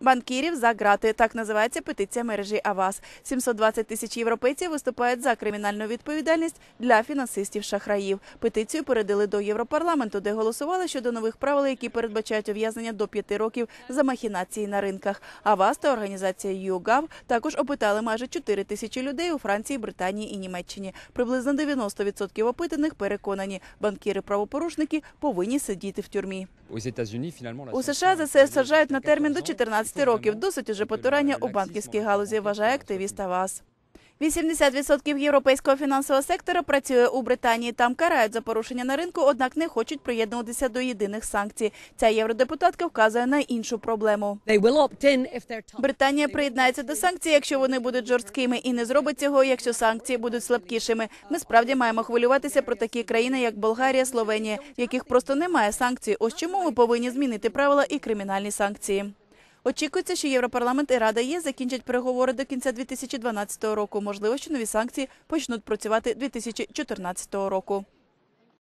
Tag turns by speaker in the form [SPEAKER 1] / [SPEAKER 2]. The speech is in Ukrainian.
[SPEAKER 1] Банкірів за грати так називається петиція мережі Авас. 720 тисяч європейців виступають за кримінальну відповідальність для фінансистів-шахраїв. Петицію передали до Європарламенту, де голосували щодо нових правил, які передбачають ув'язнення до п'яти років за махінації на ринках. Авас та організація YouGov також опитали майже 4 тисячі людей у Франції, Британії і Німеччині. Приблизно 90% опитаних переконані, банкіри-правопорушники повинні сидіти в тюрмі. У США це саджають на термін до 14 років. Досить уже потурання у банківській галузі, вважає активіст Авас. 80% європейського фінансового сектора працює у Британії. Там карають за порушення на ринку, однак не хочуть приєднуватися до єдиних санкцій. Ця євродепутатка вказує на іншу проблему. Британія приєднається до санкцій, якщо вони будуть жорсткими, і не зробить цього, якщо санкції будуть слабкішими. Ми справді маємо хвилюватися про такі країни, як Болгарія, Словенія, в яких просто немає санкцій. Ось чому ми повинні змінити правила і кримінальні санкції. Очікується, що Європарламент і Рада ЄС закінчать переговори до кінця 2012 року. Можливо, що нові санкції почнуть працювати 2014 року.